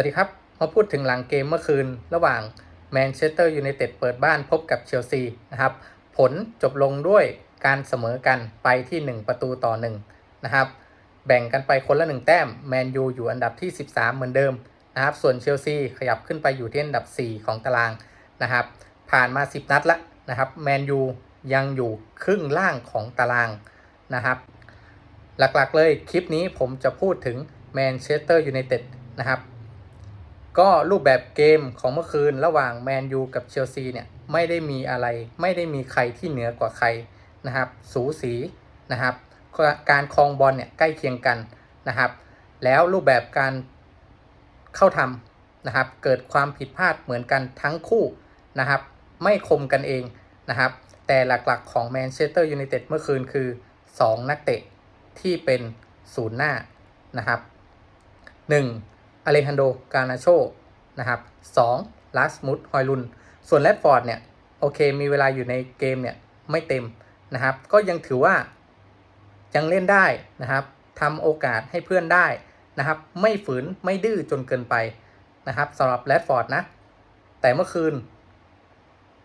วัสดีครับ มาพูดถึงหลังเกมเมื่อคืน ระหว่างแมนเชสเตอร์ยูไนเต็ดเปิดบ้านพบกับเชลซีนะครับ ผลจบลงด้วยการเสมอกันไปที่ 1 ประตูต่อ1นะครับ แบ่งกันไปคนละ 1 แต้ม แมนยูอยู่อันดับที่ 13 เหมือนเดิมนะครับ ส่วนเชลซีขยับขึ้นไปอยู่ที่อันดับ 4 ของตารางนะครับ ผ่านมา 10 นัดแล้วนะครับ แมนยูยังอยู่ครึ่งล่างของตารางนะครับ หลักๆเลยคลิปนี้ผมจะพูดถึงแมนเชสเตอร์ยูไนเต็ดนะครับ ก็รูปแบบเกมของเมื่อคืนระหว่างแมนยูกับเชลซีเนี่ยไม่ได้มีอะไร ไม่ได้มีใครที่เหนือกว่าใครนะครับ สูสีนะครับ การครองบอลเนี่ยใกล้เคียงกันนะครับ แล้วรูปแบบการเข้าทำนะครับ เกิดความผิดพลาดเหมือนกันทั้งคู่นะครับ ไม่คมกันเองนะครับ แต่หลักๆของแมนเชสเตอร์ยูไนเต็ดเมื่อคืนคือ 2 นักเตะที่เป็นศูนย์หน้านะครับ 1. อเลฮันโด กานาโชนะครับ 2. ลาสมุดฮอยลุน ส่วนแรดฟอร์ดเนี่ย โอเค มีเวลาอยู่ในเกมเนี่ย ไม่เต็มนะครับ ก็ยังถือว่ายังเล่นได้นะครับทำโอกาสให้เพื่อนได้นะครับ ไม่ฝืน ไม่ดื้อจนเกินไปนะครับสำหรับแรดฟอร์ดนะ แต่เมื่อคืน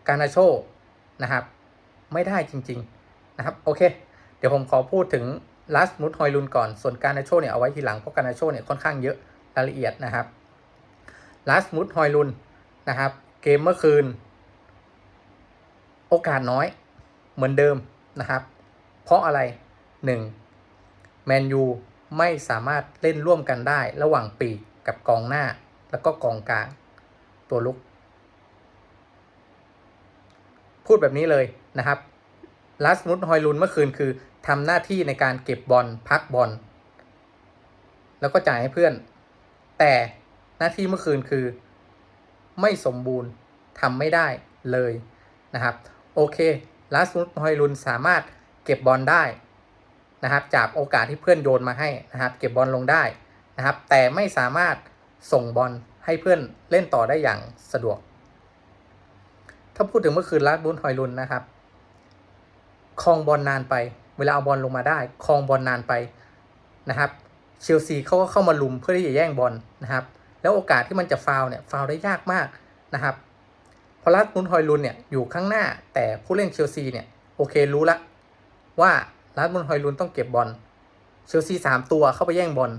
กานาโชนะครับ ไม่ได้จริง ๆ นะครับ โอเค เดี๋ยวผมขอพูดถึงลาสมุดฮอยลุนก่อน ส่วนการนาโชเนี่ยเอาไว้ทีหลัง เพราะการนาโชเนี่ยค่อนข้างเยอะ รายละเอียดนะครับลาสมุดฮอยลุนนะครับ เกมเมื่อคืน โอกาสน้อยเหมือนเดิมนะครับ เพราะอะไร 1. แมนยูไม่สามารถเล่นร่วมกันได้ระหว่างปีกกับกองหน้า แล้วก็กองกลางตัวลุก พูดแบบนี้เลยนะครับลาสมุดฮอยลุนเมื่อคืนคือทำหน้าที่ในการเก็บบอลพักบอลแล้วก็จ่ายให้เพื่อน แต่หน้าที่เมื่อคืนคือ ไม่สมบูรณ์ทำไม่ได้เลยนะครับ โอเคลาสมุดฮอยลุนสามารถเก็บบอลได้นะครับ จากโอกาสที่เพื่อนโยนมาให้นะครับ เก็บบอลลงได้นะครับ แต่ไม่สามารถส่งบอลให้เพื่อนเล่นต่อได้อย่างสะดวก ถ้าพูดถึงเมื่อคืนลาสมุดฮอยลุนนะครับคลองบอลนานไป เวลาเอาบอลลงมาได้คลองบอลนานไปนะครับ เชลซีเขาก็เข้ามาลุมเพื่อที่จะแย่งบอลนะครับ แล้วโอกาสที่มันจะฟาวเนี่ยฟาวได้ยากมากนะครับพอลัสมุนฮอยลุนเนี่ยอยู่ข้างหน้าแต่ผู้เล่นเชลซีเนี่ยโอเครู้ละว่าลัสมุนฮอยลุนต้องเก็บบอลเชลซีสามตัวเข้าไปแย่งบอล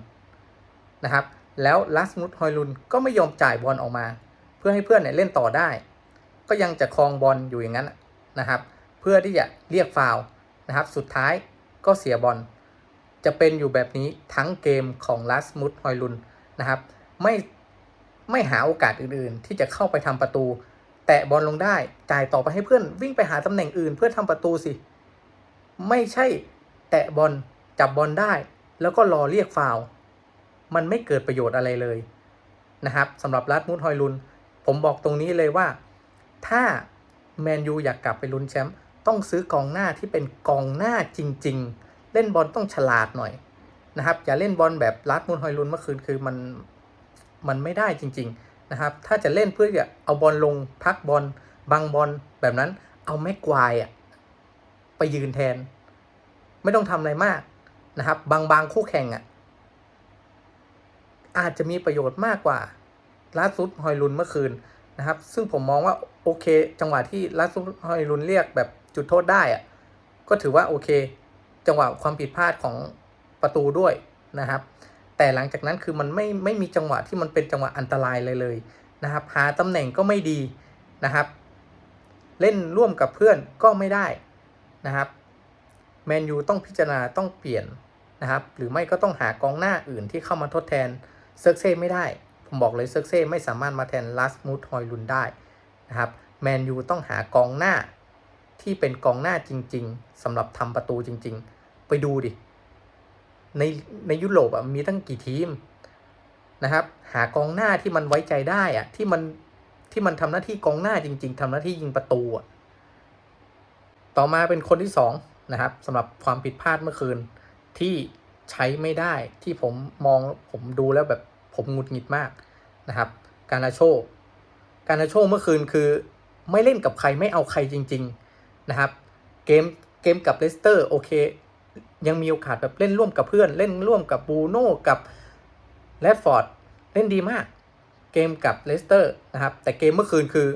นะครับแล้วลัสมุนฮอยลุนก็ไม่ยอมจ่ายบอลออกมา เพื่อให้เพื่อนเนี่ยเล่นต่อได้ ก็ยังจะคลองบอลอยู่อย่างนั้นนะครับ เพื่อที่จะเรียกฟาวนะครับ สุดท้ายก็เสียบอล จะเป็นอยู่แบบนี้ทั้งเกมของลัสมุดฮอยลุนนะครับ ไม่ไม่หาโอกาสอื่นๆ ที่จะเข้าไปทำประตู แตะบอลลงได้จ่ายต่อไปให้เพื่อนวิ่งไปหาตำแหน่งอื่นเพื่อทำประตูสิ ไม่ใช่แตะบอลจับบอลได้ แล้วก็รอเรียกฟาวมันไม่เกิดประโยชน์อะไรเลยนะครับสำหรับลัสมุดฮอยลุน ผมบอกตรงนี้เลยว่า ถ้าแมนยูอยากกลับไปลุ้นแชมป์ต้องซื้อกองหน้าที่เป็นกองหน้าจริง ๆ เล่นบอลต้องฉลาดหน่อยนะครับ อย่าเล่นบอลแบบลัดมุนฮอยลุนเมื่อคืนคือมันมันไม่ได้จริง ๆนะครับ ถ้าจะเล่นเพื่อจะเอาบอลลงพักบอลบังบอลแบบนั้นเอาแม็กควายอะไปยืนแทน ไม่ต้องทำอะไรมากนะครับ บางบางคู่แข่งอะอาจจะมีประโยชน์มากกว่าลาซุดฮอยลุนเมื่อคืนนะครับ ซึ่งผมมองว่าโอเค จังหวะที่ลาซุดฮอยลุนเรียกแบบจุดโทษได้อะก็ถือว่าโอเค จังหวะความผิดพลาดของประตูด้วยนะครับ แต่หลังจากนั้นคือมันไม่ไม่มีจังหวะที่มันเป็นจังหวะอันตรายเลยเลยนะครับ หาตำแหน่งก็ไม่ดีนะครับ เล่นร่วมกับเพื่อนก็ไม่ได้นะครับแมนยูต้องพิจารณาต้องเปลี่ยนนะครับ หรือไม่ก็ต้องหากองหน้าอื่นที่เข้ามาทดแทนเซิร์กเซ่ไม่ได้ ผมบอกเลยเซิร์กเซ่ไม่สามารถมาแทนลาสมูทฮอยลุนได้นะครับแมนยูต้องหากองหน้าที่เป็นกองหน้าจริง ๆสำหรับทำประตูจริง ๆ ดูดิ ในในยุโรปอะมีตั้งกี่ทีมนะครับ หากองหน้าที่มันไว้ใจได้อะที่มันที่มันทำหน้าที่กองหน้าจริง ๆทำหน้าที่ยิงประตูอะต่อมาเป็นคนที่สองนะครับสำหรับความผิดพลาดเมื่อคืนที่ใช้ไม่ได้ที่ผมมองผมดูแล้วแบบผมหงุดหงิดมากนะครับ การาโช การาโชเมื่อคืนคือไม่เล่นกับใครไม่เอาใครจริง ๆนะครับ เกมเกมกับเลสเตอร์โอเค ยังมีโอกาสแบบเล่นร่วมกับเพื่อน เล่นร่วมกับบูโน่กับแรดฟอร์ดเล่นดีมาก เกมกับเลสเตอร์นะครับ แต่เกมเมื่อคืนคือ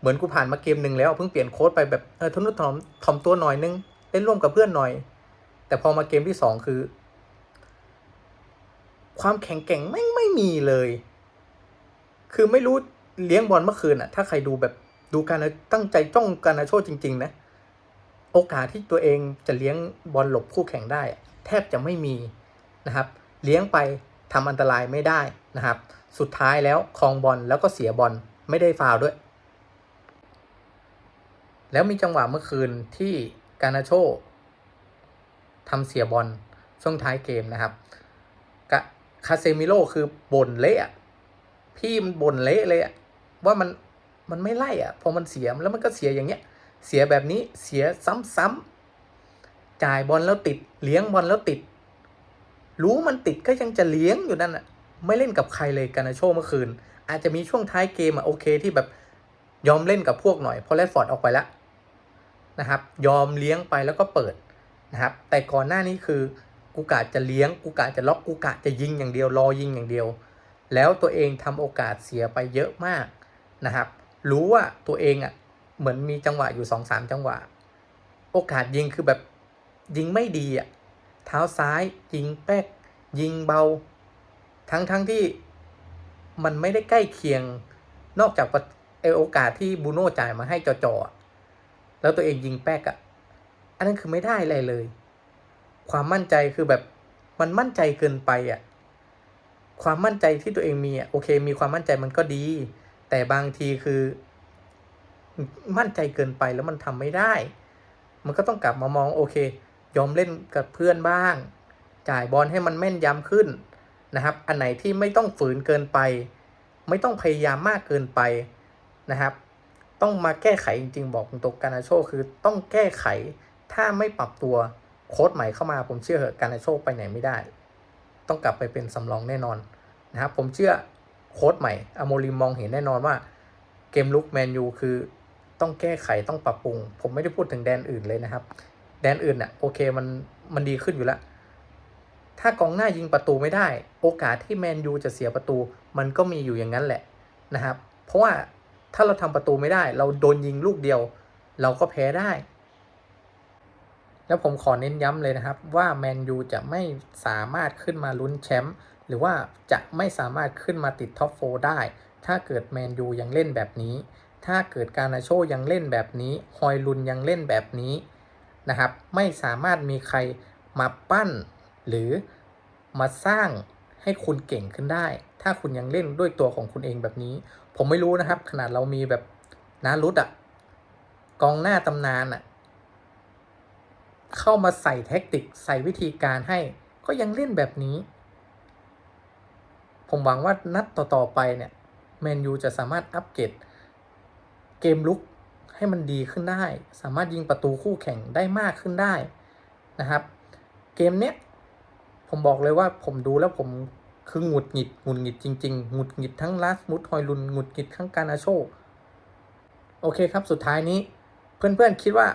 เหมือนกูผ่านมาเกมหนึ่งแล้วเพิ่งเปลี่ยนโค้ดไปแบบเออทุนทอมถ่อมตัวหน่อยนึง เล่นร่วมกับเพื่อนหน่อย แต่พอมาเกมที่สองคือ ความแข็งแกร่งไม่ไม่มีเลย คือไม่รู้เลี้ยงบอลเมื่อคืนอะถ้าใครดูแบบดูการตั้งใจจ้องการนาโชจริง ๆ นะ โอกาสที่ตัวเองจะเลี้ยงบอลหลบคู่แข่งได้ แทบจะไม่มีนะครับ เลี้ยงไปทำอันตรายไม่ได้นะครับ สุดท้ายแล้วครองบอลแล้วก็เสียบอลไม่ได้ฟาวด้วย แล้วมีจังหวะเมื่อคืนที่การนาโชทำเสียบอลช่วงท้ายเกมนะครับกคาเซมิโลคือบ่นเละพี่มันบ่นเละเลยว่ามันมันไม่ไล่อะพอมันเสียแล้วมันก็เสียอย่างเงี้ย เสียแบบนี้เสียซ้ำๆจ่ายบอลแล้วติด เลี้ยงบอลแล้วติด รู้มันติดก็ยังจะเลี้ยงอยู่นั่นอะไม่เล่นกับใครเลยการนาโชเมื่อคืน อาจจะมีช่วงท้ายเกมอะโอเคที่แบบยอมเล่นกับพวกหน่อย เพราะแรดฟอร์ดออกไปแล้วนะครับ ยอมเลี้ยงไปแล้วก็เปิดนะครับ แต่ก่อนหน้านี้คือกูกะจะเลี้ยงกูกะจะล็อกกูกะจะยิงอย่างเดียวรอยิงอย่างเดียว แล้วตัวเองทำโอกาสเสียไปเยอะมากนะครับ รู้ว่าตัวเองอะ เหมือนมีจังหวะอยู่สองสามจังหวะ โอกาสยิงคือแบบยิงไม่ดีอะ่ะ เท้าซ้ายยิงแป๊ก ยิงเบา ทั้งทั้งที่มันไม่ได้ใกล้เคียง นอกจากไอโอกาสที่บูโน่จ่ายมาให้จอๆอะแล้วตัวเองยิงแป๊กอะ่ะ อันนั้นคือไม่ได้อะไรเลย ความมั่นใจคือแบบมันมั่นใจเกินไปอะ่ะ ความมั่นใจที่ตัวเองมีอะโอเค มีความมั่นใจมันก็ดี แต่บางทีคือ มั่นใจเกินไปแล้วมันทำไม่ได้ มันก็ต้องกลับมามองโอเค ยอมเล่นกับเพื่อนบ้าง จ่ายบอลให้มันแม่นยำขึ้นนะครับ อันไหนที่ไม่ต้องฝืนเกินไป ไม่ต้องพยายามมากเกินไปนะครับ ต้องมาแก้ไขจริงๆ บอกตรงๆการนาโชคือต้องแก้ไข ถ้าไม่ปรับตัวโค้ดใหม่เข้ามาผมเชื่อเหอะการนาโชไปไหนไม่ได้ ต้องกลับไปเป็นสำรองแน่นอนนะครับ ผมเชื่อโค้ดใหม่อโมริมมองเห็นแน่นอนว่าเกมลุกแมนยูคือ ต้องแก้ไขต้องปรับปรุง ผมไม่ได้พูดถึงแดนอื่นเลยนะครับ แดนอื่นน่ะโอเคมันมันดีขึ้นอยู่แล้ว ถ้ากองหน้ายิงประตูไม่ได้ โอกาสที่แมนยูจะเสียประตู มันก็มีอยู่อย่างนั้นแหละนะครับ เพราะว่าถ้าเราทำประตูไม่ได้ เราโดนยิงลูกเดียว เราก็แพ้ได้ แล้วผมขอเน้นย้ำเลยนะครับ ว่าแมนยูจะไม่สามารถขึ้นมาลุ้นแชมป์หรือว่าจะไม่สามารถขึ้นมาติดท็อปโฟได้ ถ้าเกิดแมนยูยังเล่นแบบนี้ ถ้าเกิดการนาโชยังเล่นแบบนี้ฮอยลุนยังเล่นแบบนี้นะครับ ไม่สามารถมีใครมาปั้น หรือมาสร้างให้คุณเก่งขึ้นได้ ถ้าคุณยังเล่นด้วยตัวของคุณเองแบบนี้ ผมไม่รู้นะครับ ขนาดเรามีแบบนารุตอะกองหน้าตำนานอะเข้ามาใส่แท็กติกใส่วิธีการให้ ก็ยังเล่นแบบนี้ ผมหวังว่านัดต่อๆไปเนี่ยแมนยูจะสามารถอัปเกรด เกมลุกให้มันดีขึ้นได้ สามารถยิงประตูคู่แข่งได้มากขึ้นได้นะครับ เกมเนี้ยผมบอกเลยว่าผมดูแล้วผมคือหงุดหงิดหงุดหงิดจริงๆหงุดหงิดทั้งลาสมุดฮอยลุนหงุดหงิดทั้งการาโช โอเคครับสุดท้ายนี้ เพื่อนๆคิดว่า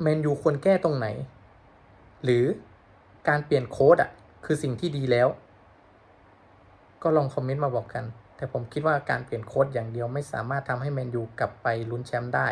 แมนยูควรแก้ตรงไหน หรือการเปลี่ยนโค้ดอะ คือสิ่งที่ดีแล้ว ก็ลองคอมเมนต์มาบอกกัน แต่ผมคิดว่าการเปลี่ยนโค้ดอย่างเดียวไม่สามารถทำให้แมนยูกลับไปลุ้นแชมป์ได้